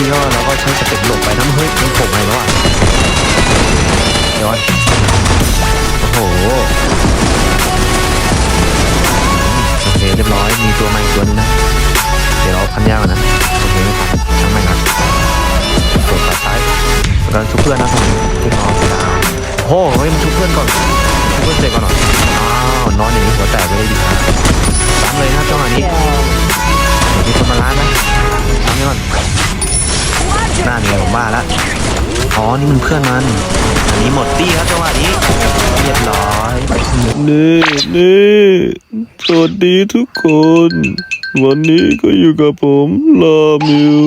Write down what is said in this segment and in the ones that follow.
กี้ก็เราก็ใช้สเต็ปหลบไปนะเฮ้ยมันโผล่มาอีกแล้วอะเดี๋ยวก่อนโอ้โหโอเคเรียบร้อยมีตัวใหม่อีกตัวนึงนะ เดี๋ยวเราพันยาวนะโอเคไม่พันช่างไม่นะกดปัดซ้ายแล้วก็ชุบเพื่อนนะตรงนี้ที่น้องสนามโอ้โหเฮ้ยมันชุบเพื่อนก่อนชุบเพื่อนเสร็จก่อนเหรออ้าวนอนอย่างนี้หัวแตกไปเลยดิครับซ้ำเลยนะจังหวะนี้เดี๋ยวมีคนมาล้านนะทำไปก่อนหน้าเนี่ยผมว่าแล้ว อ๋อ นี่มันเพื่อนมัน อันนี้หมดตี้ครับจังหวะนี้ เรียบร้อยนี่นี่สวัสดีทุกคน วันนี้ก็อยู่กับผมลามิว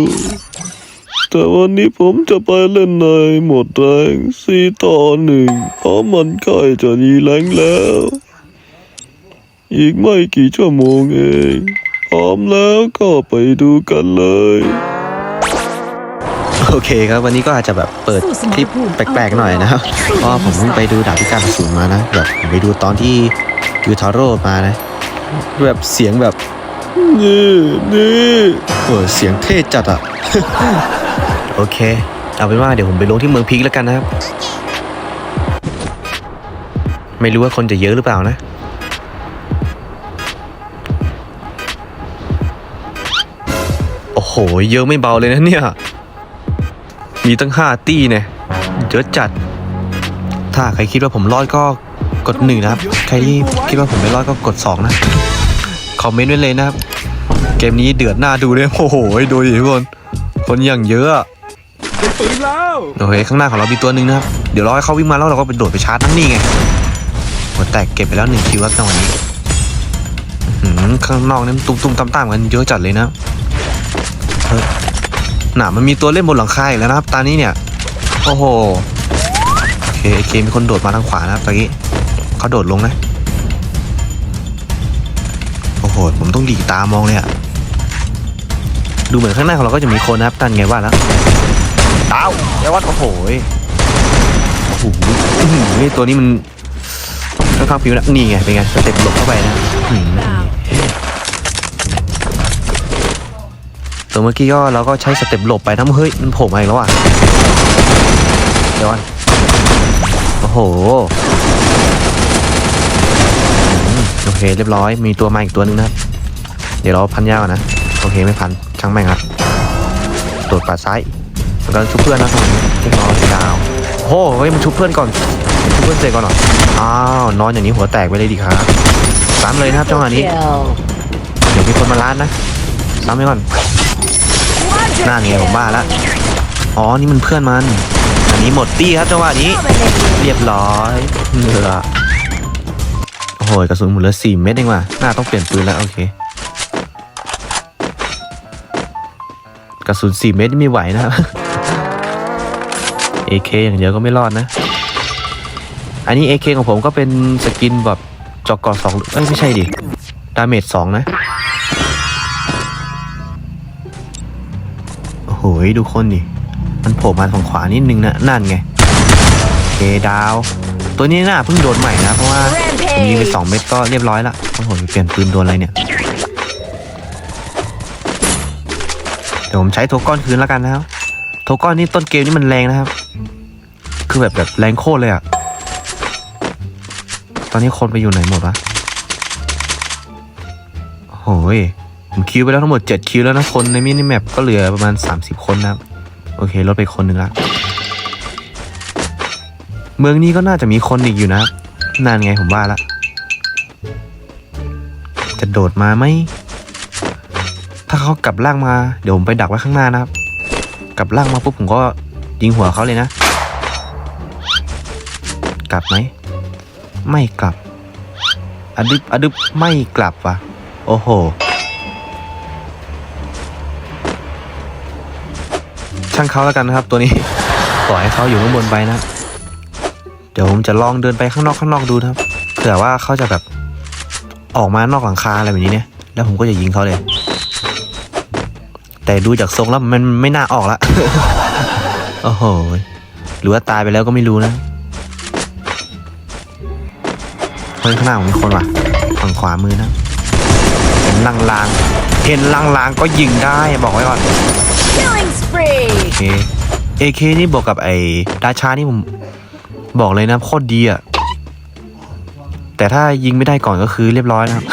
แต่วันนี้ผมจะไปเล่นในหมดแรงสี่ต่อหนึ่งเพราะมันใกล้จะยีแรงแล้ว อีกไม่กี่ชั่วโมงเอง พร้อมแล้วก็ไปดูกันเลย โอเคครับวันนี้ก็อาจจะแบบเปิดคลิปแปลกๆหน่อยนะครับเพราะว่าผมเพิ่งไปดูดาบพิฆาตอสูรมานะแบบผมไปดูตอนที่ยูทาโร่มานะแบบเสียงแบบนี่นี่เออเสียงเท่จัดอะโอเค เอาเป็นว่าเดี๋ยวผมไปลงที่เมืองพีคแล้วกันนะครับ ไม่รู้ว่าคนจะเยอะหรือเปล่านะโอ้โห เยอะไม่เบาเลยนะเนี่ย มีตั้งห้าตี้เนี่ยเยอะจัด ถ้าใครคิดว่าผมรอดก็กดหนึ่งนะครับ ใครที่คิดว่าผมไม่รอดก็กดสองนะ คอมเมนต์ไว้เลยนะครับ เกมนี้เดือดหน้าดูเลยโอ้โหดูดิทุกคน คนอย่างเยอะอะโอเคข้างหน้าของเรามีตัวหนึ่งนะครับ เดี๋ยวรอให้เขาวิ่งมาแล้วเราก็ไปโดดไปชาร์จนั่นนี่ไงหัวแตกเก็บไปแล้วหนึ่งคิวครับจังวะนี้หือข้างนอกนี่มันตุ้มๆตามๆกันเยอะจัดเลยนะ น่ะมันมีตัวเล่นบนหลังคาอีกแล้วนะครับตอนนี้เนี่ยโอ้โหโอเคโอเคมีคนโดดมาทางขวานะครับตอนนี้เขาโดดลงนะโอ้โหผมต้องดีตามองเลยอะดูเหมือนข้างหน้าของเราก็จะมีคนนะครับตันไงว่าแล้วดาวไอ้วัดโอ้โหยโอ้โหนี่ตัวนี้มันค่อนข้างผิวนะนี่ไงเป็นไงสเต็ปหลบเข้าไปนะ แตัวเมื่อกี้ก็เราก็ใช้สเต็ปหลบไปนะเฮ้ยมันโผล่มาอีกแล้วอะเดี๋ยวก่อนโอ้โหโอเคเรียบร้อยมีตัวมาอีกตัวนึงนะครับเดี๋ยวเราพันยาวก่อนนะโอเคไม่พันช่างแม่งครับโดดปัดซ้ายแล้วก็ชุบเพื่อนนะตรงนี้เรียบร้อยดาวโอ้โหเฮ้ยมันชุบเพื่อนก่อนชุบเพื่อนเสร็จก่อนหรออ้าวนอนอย่างนี้หัวแตกไปเลยดีครับซ้ำเลยนะครับจังหวะนี้เดี๋ยวมีคนมาล้านนะซ้ำไปก่อน น้าเนี่ยผมบ้าล้วอ๋อ นี่มันเพื่อนมัน อันนี้หมดตี้ครับจังหวะนี้ เรียบร้อยเหงื่อโอ้โหกระสุนหมดเหลือสี่เม็ดเองว่ะน่าต้องเปลี่ยนปืนแล้ว โอเค กระสุนสี่เม็ดนี่ไม่ไหวนะครับ AK อย่างเดียวก็ไม่รอดนะ อันนี้ AK ของผมก็เป็นสกินแบบจอกกอสองเอ้ยไม่ใช่ดิ ดาเมจสองนะ โอ้โหดูคนดิ มันโผล่มาทางขวานิดนึงนะ นั่นไงเคดาว ตัวนี้น่าเพิ่งโดนใหม่นะ เพราะว่าผมยิงไปสองเม็ดก็เรียบร้อยละโอ้โหเปลี่ยนปืนโดนอะไรเนี่ย เดี๋ยวผมใช้โทก้อนคืนแล้วกันนะครับ โทก้อนนี่ต้นเกมนี่มันแรงนะครับ คือแบบแบบแรงโคตรเลยอะตอนนี้คนไปอยู่ไหนหมดวะโอ้ย ผมคิวไปแล้วทั้งหมด 7 คิวแล้วนะคนในมินิแมปก็เหลือประมาณ 30 คนนะครับ โอเคลดไปคนหนึ่งละ เมืองนี้ก็น่าจะมีคนอีกอยู่นะ นานไงผมว่าละ จะโดดมาไหม ถ้าเขากลับล่างมา เดี๋ยวผมไปดักไว้ข้างหน้านะครับ กลับล่างมาปุ๊บผมก็ยิงหัวเขาเลยนะ กลับไหม ไม่กลับอดึบอดึบไม่กลับว่ะ โอ้โห ช่างเขาแล้วกันนะครับ ตัวนี้ปล่อยให้เขาอยู่ข้างบนไปนะ เดี๋ยวผมจะลองเดินไปข้างนอกข้างนอกดูนะครับเผื่อว่าเขาจะแบบออกมานอกหลังคาอะไรแบบนี้เนี่ย แล้วผมก็จะยิงเขาเลย แต่ดูจากทรงแล้วมันไม่น่าออกละโอ้โหหรือว่าตายไปแล้วก็ไม่รู้นะเฮ้ยข้างหน้าผมมีคนว่ะฝั่งขวามือนะเห็นลางๆเห็นลางๆก็ยิงได้บอกไว้ก่อน Killing spree! AK AK นี่บวกกับไอ้ราชานี่ผมบอกเลยนะโคตรดีอะแต่ถ้ายิงไม่ได้ก่อนก็คือเรียบร้อยนะครับ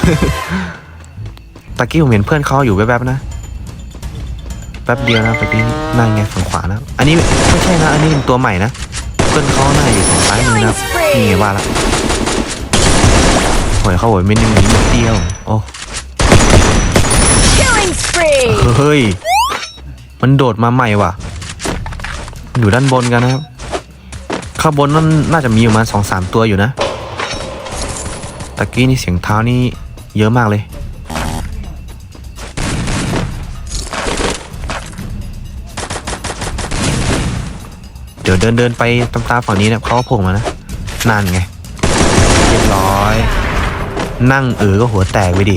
ตะกี้ผมเห็นเพื่อนเขาอยู่แวบๆนะ แป๊บเดียวนะตะกี้นั่งไงฝั่งขวานะ อันนี้ไม่ใช่นะ อันนี้เป็นตัวใหม่นะ เพื่อนเขาน่าอยู่ฝั่งซ้ายมือนะครับนี่ไงว่าละโอยเขาโวยไม่นิ่งนี้นิดเดียว โอ้ Killing spree! เฮ้ย มันโดดมาใหม่ว่ะ อยู่ด้านบนกันนะครับ ข้างบนนั่นน่าจะมีประมาณสองสามตัวอยู่นะ ตะกี้นี่เสียงเท้านี่เยอะมากเลย เดี๋ยวเดินเดินไปตามตาฝั่งนี้นะเขาโผล่มานะนั่นไง เรียบร้อย นั่งเออก็หัวแตกไปดิ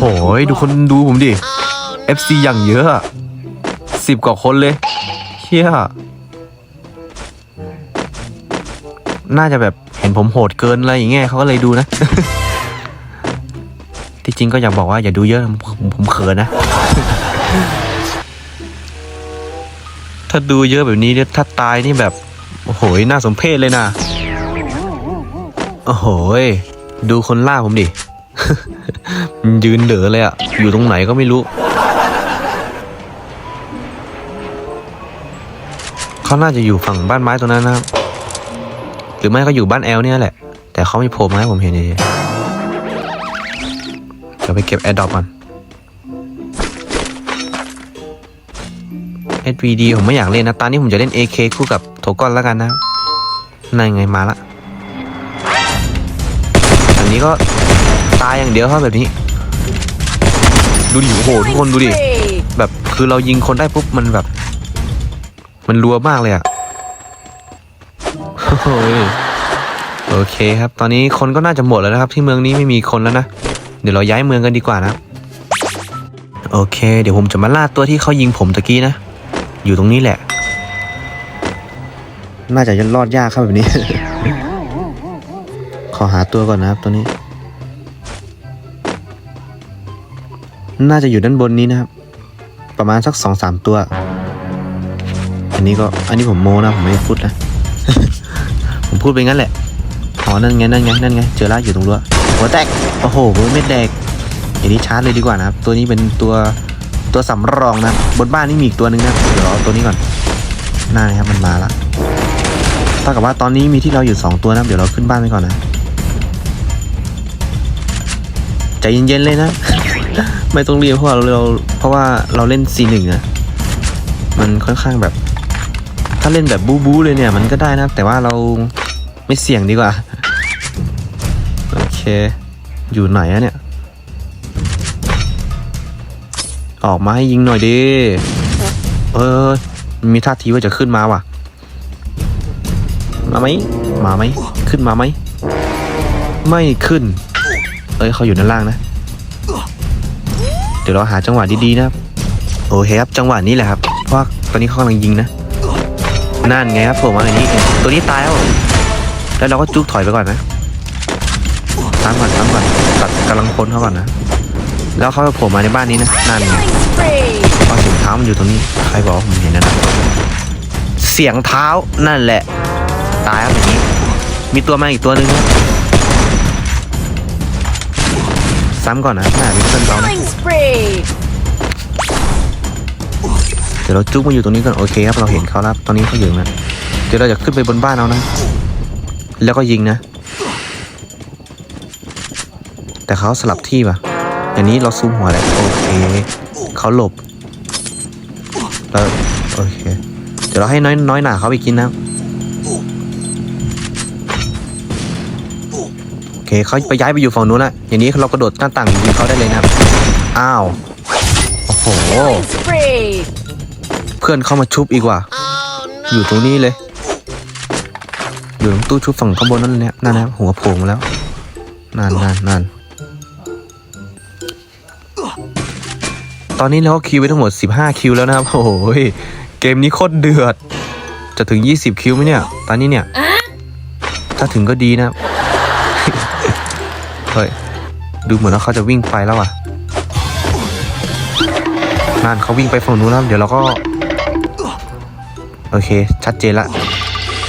หดูคนดูผมดิ FC อย่างเยอะสิบกว่าคนเลยเชี่ยน่าจะแบบเห็นผมโหดเกินอะไรอย่างเงี้ยเขาก็เลยดูนะ ที่จริงก็อยากบอกว่าอย่าดูเยอะผมผมเขินนะ ถ้าดูเยอะแบบนี้เนี่ยถ้าตายนี่แบบ โอ้โห น่าสมเพชเลยนะ โอ้โห ดูคนล่าผมดิ ยืนเด๋อเลยอะอยู่ตรงไหนก็ไม่รู้ เขาน่าจะอยู่ฝั่งบ้านไม้ตรงนั้นนะครับ หรือไม่ก็อยู่บ้านแอลเนี่ยแหละ แต่เขาไม่โผล่มาให้ผมเห็นเลยเดี๋ยวไปเก็บแอร์ดอปก่อน SVD ผมไม่อยากเล่นนะ ตอนนี้ผมจะเล่น AK คู่กับโถก้อนแล้วกันนะนั่นไงมาละ อันนี้ก็ ตายอย่างเดียวครับแบบนี้ ดูดิโอ้โหทุกคนดูดิ Spree! แบบคือเรายิงคนได้ปุ๊บมันแบบ มันรัวมากเลยอะโอ้ยโอเคครับ ตอนนี้คนก็น่าจะหมดแล้วนะครับ ที่เมืองนี้ไม่มีคนแล้วนะ เดี๋ยวเราย้ายเมืองกันดีกว่านะครับโอเค เดี๋ยวผมจะมาล่าตัวที่เขายิงผมตะกี้นะ อยู่ตรงนี้แหละ น่าจะยันรอดยากครับแบบนี้ ขอหาตัวก่อนนะครับตัวนี้ น่าจะอยู่ด้านบนนี้นะครับ ประมาณสักสองสามตัว อันนี้ก็อันนี้ผมโมนะ ผมไม่พูดนะ ผมพูดไปงั้นแหละอ๋อนั่นไงนั่นไงนั่นไงเจอแล้วอยู่ตรงรั้วหัวแตกโอ้โหเม็ดแดกอย่างนี้ชาร์จเลยดีกว่านะครับ ตัวนี้เป็นตัวตัวสำรองนะบนบ้านนี่มีอีกตัวหนึ่งนะเดี๋ยวเราเอาตัวนี้ก่อนน่านะครับมันมาละเท่ากับว่าตอนนี้มีที่เราอยู่สองตัวนะเดี๋ยวเราขึ้นบ้านไปก่อนนะใจเย็นๆเลยนะ ไม่ต้องเรียนเพราะว่าเราเพราะว่าเราเล่น C1 อะมันค่อนข้างแบบ ถ้าเล่นแบบบู๊บู๊เลยเนี่ยมันก็ได้นะแต่ว่าเราไม่เสี่ยงดีกว่า โอเค อยู่ไหนอะเนี่ย ออกมาให้ยิงหน่อยดิเออ มีท่าทีว่าจะขึ้นมาว่ะ มาไหมมาไหมขึ้นมาไหม ไม่ขึ้น เอ้ยเขาอยู่ด้านล่างนะ เดี๋ยวเราหาจังหวะดีๆนะครับ โอเคครับจังหวะนี้แหละครับเพราะตอนนี้เขากำลังยิงนะนั่นไงครับผมว่าอันนี้ตัวนี้ตายแล้วแล้วเราก็จุกถอยไปก่อนนะซ้ำก่อนซ้ำก่อนตัดกำลังพ้นเขาก่อนนะแล้วเขาจะโผล่มาในบ้านนี้นะนั่นไงพราเสียงเท้ามันอยู่ตรงนี้ใครบอกผมเห็นนั่นนะเสียงเท้านั่นแหละ ตายครับอย่างนี้ มีตัวมาอีกตัวหนึ่งนะ ซ้ำก่อนนะน่ามีเพื่อนเรานะ Killing spree! เดี๋ยวเราจุกมาอยู่ตรงนี้ก่อนโอเคครับเราเห็นเขาแล้วตอนนี้เขาอยู่นะเดี๋ยวเราจะขึ้นไปบนบ้านเอานะ แล้วก็ยิงนะ แต่เขาสลับที่ป่ะอย่างนี้เราซูมหัวแหละโอเคเขาหลบแล้วโอเคเดี๋ยวเราให้น้อยน้อยหนาเขาไปกินนะ เคเขาไปย้ายไปอยู่ฝั่งนู้นละอย่างนี้เรากระโดดหน้าต่างยิงเขาได้เลยนะครับอ้าวโอ้โหเพื่อนเข้ามาชุบอีกว่ะอยู่ตรงนี้เลยอยู่ตรงตู้ชุบฝั่งข้างบนนั่นเนี่ยนั่นนะหัวโผล่มาแล้วนั่นนั่นนั่นตอนนี้เราก็คิวไปทั้งหมด 15 คิวแล้วนะครับโอ้โหยเกมนี้โคตรเดือด จะถึง 20 คิวไหมเนี่ย ตอนนี้เนี่ย ถ้าถึงก็ดีนะครับ เฮ้ย ดูเหมือนว่าเขาจะวิ่งไปแล้วอะนั่นเขาวิ่งไปฝั่งนู้นแล้วเดี๋ยวเราก็ โอเค ชัดเจนละ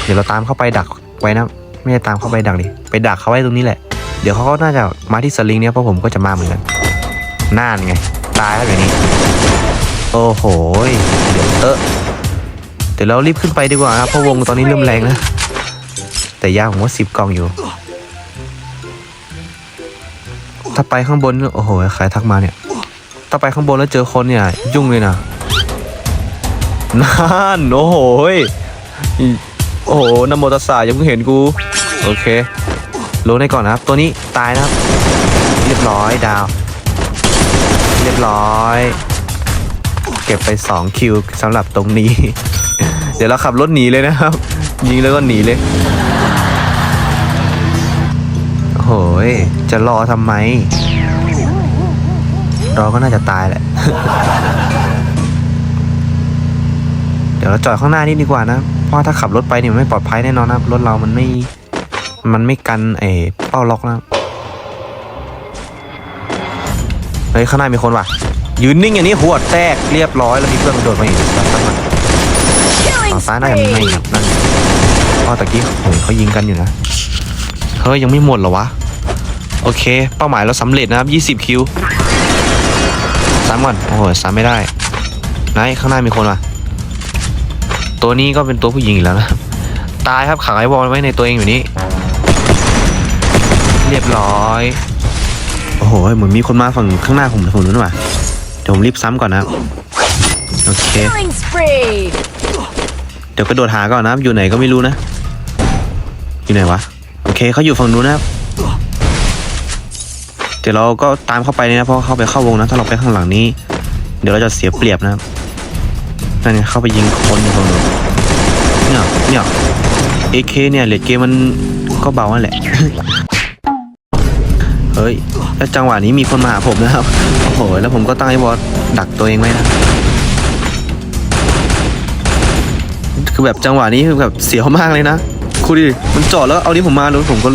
เดี๋ยวเราตามเข้าไปดักไว้นะ ไม่ได้ตามเข้าไปดักดิ ไปดักเขาไว้ตรงนี้แหละ เดี๋ยวเขาก็น่าจะมาที่สลิงเนี่ยเพราะผมก็จะมาเหมือนกันน่านไง ตายแล้วแบบนี้ โอ้โห เดี๋ยวเออเดี๋ยวเรารีบขึ้นไปดีกว่าครับเพราะวงตอนนี้เริ่มแรงนะแต่ยากผมว่าสิบกองอยู่ ถ้าไปข้างบนโอ้โหใครทักมาเนี่ย ถ้าไปข้างบนแล้วเจอคนเนี่ยยุ่งเลยนะนั่นโอ้โหยโอ้โหนโมตัสสะยังเพิ่งเห็นกู โอเคลงได้ก่อนนะครับ ตัวนี้ตายนะครับ เรียบร้อยดาว เรียบร้อย เก็บไป 2 คิวสำหรับตรงนี้ เดี๋ยวเราขับรถหนีเลยนะครับ ยิงแล้วก็หนีเลยโอ้โหย จะรอทำไม รอก็น่าจะตายแหละ เดี๋ยวเราจอดข้างหน้านี่ดีกว่านะ เพราะถ้าขับรถไปเนี่ยมันไม่ปลอดภัยแน่นอนนะรถเรามันไม่ มันไม่กันเอเป้าล็อกนะเฮ้ยข้างหน้ามีคนว่ะ ยืนนิ่งอย่างนี้หัวแตกเรียบร้อยแล้วมีเพื่อนกระโดดมาอีกแล้วตั้งมาฝั่งซ้ายน่าจะไม่นั่นเพราะตะกี้เห็นเขายิงกันอยู่นะเฮ้ยยังไม่หมดเหรอวะ โอเค เป้าหมายเราสำเร็จนะครับ 20 คิวซ้ำก่อน โอ้โหซ้ำไม่ได้ไหนข้างหน้ามีคนว่ะ ตัวนี้ก็เป็นตัวผู้หญิงอีกแล้วนะ ตายครับขังไอ้บอลไว้ในตัวเองอยู่นี้ เรียบร้อย โอ้โห เหมือนมีคนมาฝั่งข้างหน้าผมผมนู้นว่ะ เดี๋ยวผมรีบซ้ำก่อนนะครับโอเค Killing spree. เดี๋ยวกระโดดหาก่อนนะครับอยู่ไหนก็ไม่รู้นะ อยู่ไหนวะ โอเคเขาอยู่ฝั่งนู้นนะครับ เดี๋ยวเราก็ตามเข้าไปเลยนะเพราะเขาไปเข้าวงนะถ้าเราไปข้างหลังนี้ เดี๋ยวเราจะเสียเปรียบนะครับนั่นไงเข้าไปยิงคนอยู่ฝั่งนู้นเนี่ยเนี่ยเอเคเนี่ยเลดเกมมันก็เบานั่นแหละ เฮ้ยแล้วจังหวะนี้มีคนมาหาผมนะครับโอ้โหแล้วผมก็ตั้งไอ้บอสดักตัวเองไว้นะคือแบบจังหวะนี้คือแบบเสียวมากเลยนะคุณดิมันจอดแล้วเอานี้ผมมาแล้วผมก็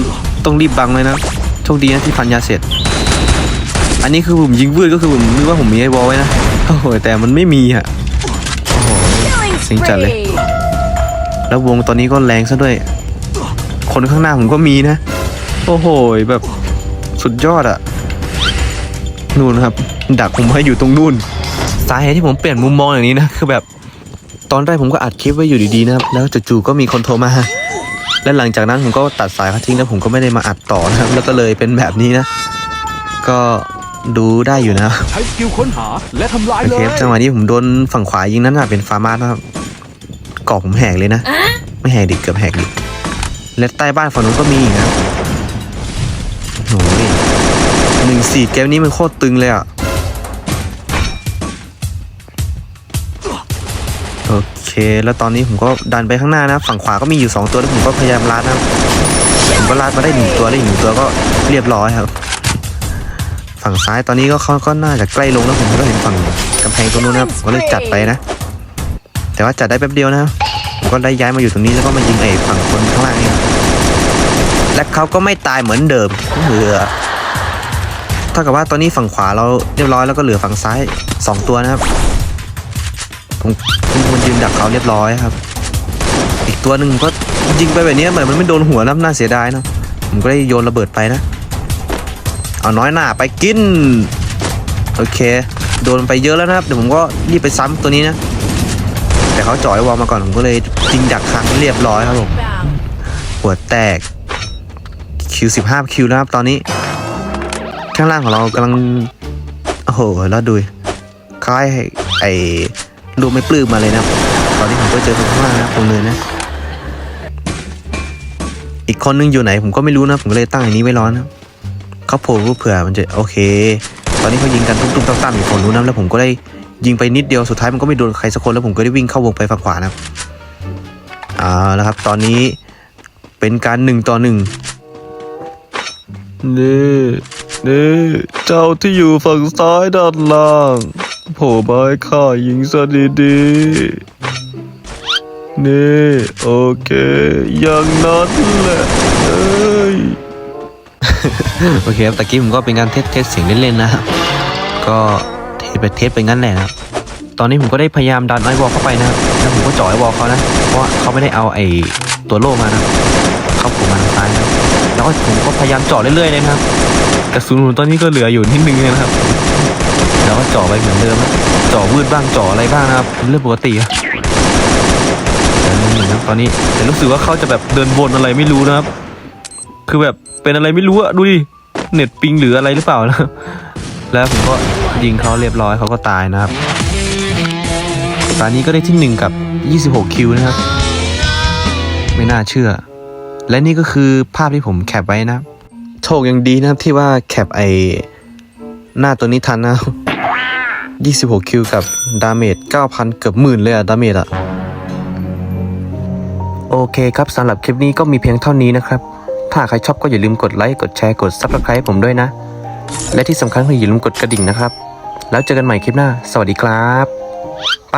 ต้องรีบบังเลยนะโชคดีนะที่พันยาเสร็จ อันนี้คือผมยิงวืดก็คือผมนึกว่าผมมีไอ้บอลไว้นะโอ้โหแต่มันไม่มีอะโอ้โห Killing Xin chào Lê. spree. แล้ววงตอนนี้ก็แรงซะด้วย คนข้างหน้าผมก็มีนะ โอ้โหแบบสุดยอดอะนู่นครับ ดักผมให้อยู่ตรงนู่น สาเหตุที่ผมเปลี่ยนมุมมองอย่างนี้นะคือแบบตอนแรกผมก็อัดคลิปไว้อยู่ดีๆนะครับ แล้วจู่ๆก็มีคนโทรมา และหลังจากนั้นผมก็ตัดสายเขาทิ้งแล้วผมก็ไม่ได้มาอัดต่อนะครับ แล้วก็เลยเป็นแบบนี้นะ ก็ ดูได้อยู่นะใช้สกิลค้นหาและทำลายโอเลเคยครับจังหวะนี้ผมโดนฝั่งขวายิงนั้นน่ะเป็นฟาร์มาสนะครับเกาะผมแหกเลยนะ ไม่แหกดิเกือบแหกดิและใต้บ้านฝั่งนู้นก็มีอีกนะโอ้ยหนึ่งสี่เกมนี้มันโคตรตึงเลยอะโอเค แล้วตอนนี้ผมก็ดันไปข้างหน้านะ ฝั่งขวาก็มีอยู่สองตัวแล้วผมก็พยายามลัดนะผมก็ลัดมาได้หนึ่งตัวได้อีกหนึ่งตัวก็เรียบร้อยครับ ฝั่งซ้ายตอนนี้ก็เขาก็น่าจะใกล้ลงแล้วผมก็เห็นฝั่งกำแพงตรงนู้นนะครับผมก็เลยจัดไปนะ แต่ว่าจัดได้แป๊บเดียวนะครับผมก็ได้ย้ายมาอยู่ตรงนี้แล้วก็มายิงไอ้ฝั่งคนข้างล่างนี่และเขาก็ไม่ตายเหมือนเดิมเหลือเท่ากับว่าตอนนี้ฝั่งขวาเราเรียบร้อยแล้วก็เหลือฝั่งซ้ายสองตัวนะครับผมผมมันยืนดักเขาเรียบร้อยครับ อีกตัวหนึ่งก็ยิงไปแบบนี้เหมือนมันไม่โดนหัวนะน่าเสียดายเนาะผมก็ได้โยนระเบิดไปนะ เอาน้อยหน้าไปกิน โอเค โดนไปเยอะแล้วนะครับ เดี๋ยวผมก็รีบไปซ้ำตัวนี้นะ แต่เขาจ่อยวอลมาก่อนผมก็เลยยิงดักครั้งเรียบร้อยครับผมหัวแตกคิวสิบห้าคิวแล้วครับตอนนี้ ข้างล่างของเรากำลัง โอ้โหแล้วดูคล้ายไอ้รูไม่ปลื้มมาเลยนะตอนนี้ผมก็เจอคนข้างล่างนะครับตรงเนินนะ อีกคนนึงอยู่ไหนผมก็ไม่รู้นะ ผมก็เลยตั้งอันนี้ไว้ร้อนนะ เขาโผล่เผื่อมันจะโอเค ตอนนี้เขายิงกันตุ้มๆตั้มๆอยู่ฝั่งนู้นนะแล้วผมก็ได้ยิงไปนิดเดียวสุดท้ายมันก็ไม่โดนใครสักคนแล้วผมก็ได้วิ่งเข้าวงไปฝั่งขวานะครับเอาละครับ ตอนนี้เป็นการหนึ่งต่อหนึ่งนี่นี่เจ้าที่อยู่ฝั่งซ้ายด้านล่างโผล่มาให้ข้ายิงซะดีๆนี่โอเค อย่างนั้นแหละเอ้ย โอเคครับตะกี้ผมก็เป็นการเทสเทสเสียงเล่นๆนะครับก็เทสไปเทสไปงั้นแหละครับตอนนี้ผมก็ได้พยายามดันไอวอลเข้าไปนะครับแล้วผมก็จ่อไอวอลเขานะเพราะเขาไม่ได้เอาไอตัวโล่มานะเข้าผมมาทางซ้ายนะแล้วก็ผมก็พยายามจ่อเรื่อยๆเลยนะครับกระสุนผมตอนนี้ก็เหลืออยู่นิดนึงเลยนะครับแล้วก็จ่อไปเหมือนเดิมนะจ่อวืดบ้างจ่ออะไรบ้างนะครับเรื่องปกติแต่นี่นะครับตอนนี้แต่รู้สึกว่าเขาจะแบบเดินวนอะไรไม่รู้นะครับ คือแบบ เป็นอะไรไม่รู้อะดูดิเน็ตปิงหรืออะไรหรือเปล่านะแล้วผมก็ยิงเขาเรียบร้อยเขาก็ตายนะครับตอนนี้ก็ได้ที่หนึ่งกับ 26 คิวนะครับ ไม่น่าเชื่อ และนี่ก็คือภาพที่ผมแคปไว้นะโชคยังดีนะครับที่ว่าแคปไอหน้าตัวนี้ทันนะครับ26 คิวกับดาเมจ 9,000 เกือบหมื่นเลยอะดาเมจอะโอเคครับสำหรับคลิปนี้ก็มีเพียงเท่านี้นะครับ ถ้าใครชอบก็อย่าลืมกดไลค์ กดแชร์ กด Subscribe ผมด้วยนะ และที่สำคัญก็อย่าลืมกดกระดิ่งนะครับ แล้วเจอกันใหม่คลิปหน้า สวัสดีครับ ไป